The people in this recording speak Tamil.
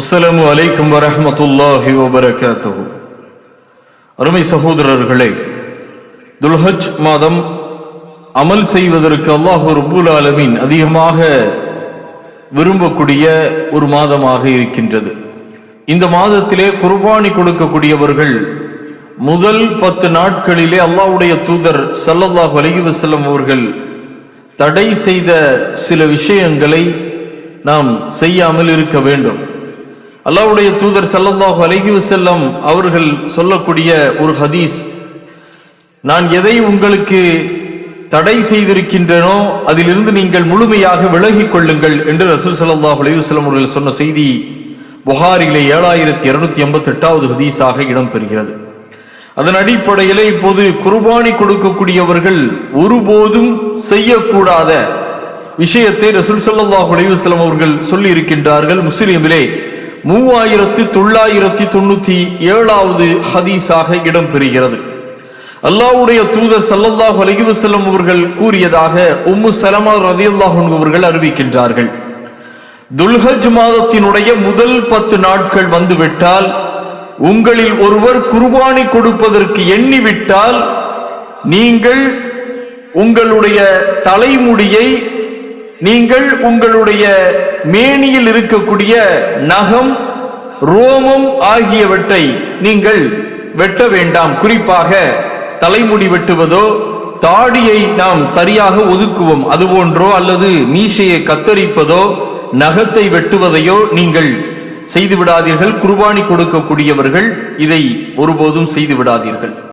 அஸ்லாம் அலைக்கும் வரமத்துல்லாஹி வபரகாத்துஹு. அருமை சகோதரர்களே துல்ஹஜ் மாதம் அமல் செய்வதற்கு அல்லாஹு ரபுல் ஆலமின் அதிகமாக விரும்பக்கூடிய ஒரு மாதமாக இருக்கின்றது. இந்த மாதத்திலே குர்பானி கொடுக்கக்கூடியவர்கள் முதல் பத்து நாட்களிலே அல்லாஹ்வுடைய தூதர் சல்லல்லாஹு அலைஹி வஸல்லம் அவர்கள் தடை செய்த சில விஷயங்களை நாம் செய்யாமல் இருக்க வேண்டும். அல்லாஹ்வுடைய தூதர் சல்லல்லாஹு அலஹி செல்லம் அவர்கள் சொல்லக்கூடிய ஒரு ஹதீஸ். நான் எதை உங்களுக்கு தடை செய்திருக்கின்றனோ அதிலிருந்து நீங்கள் முழுமையாக விலகிக் கொள்ளுங்கள் என்று ரசூல் ஸல்லல்லாஹு அலைஹி வஸல்லம் அவர்கள் சொன்ன செய்தி புகாரிலே ஏழாயிரத்தி இருநூத்தி எண்பத்தி எட்டாவது ஹதீஸாக இடம்பெறுகிறது அதன் அடிப்படையில் இப்போது குர்பானி கொடுக்கக்கூடியவர்கள் ஒருபோதும் செய்யக்கூடாத விஷயத்தை ரசூல் ஸல்லல்லாஹு அலைஹி வஸல்லம் அவர்கள் சொல்லி இருக்கின்றார்கள் முஸ்லிமிலே. மூவாயிரத்து தொள்ளாயிரத்தி தொண்ணூத்தி ஏழாவது ஹதீஸாக இடம்பெறுகிறது. அல்லாஹ்வுடைய தூதர் சல்லல்லாஹ் அலைஹி வஸல்லம் அவர்கள் கூறியதாக உம்மு சலமா ரதி அவர்கள் அறிவிக்கின்றார்கள். துல்ஹஜ் மாதத்தினுடைய முதல் பத்து நாட்கள் வந்துவிட்டால் உங்களில் ஒருவர் குர்பானி கொடுப்பதற்கு எண்ணிவிட்டால் நீங்கள் உங்களுடைய தலைமுடியை நீங்கள் உங்களுடைய மேனியில் இருக்கக்கூடிய நகம் ரோமம் ஆகியவற்றை நீங்கள் வெட்ட வேண்டாம். குறிப்பாக தலைமுடி வெட்டுவதோ தாடியை நாம் சரியாக ஒதுக்குவோம். அதுபோன்றோ அல்லது மீசையை கத்தரிப்பதோ நகத்தை வெட்டுவதையோ நீங்கள் செய்துவிடாதீர்கள். குர்பானி கொடுக்கக்கூடியவர்கள் இதை ஒருபோதும் செய்துவிடாதீர்கள்.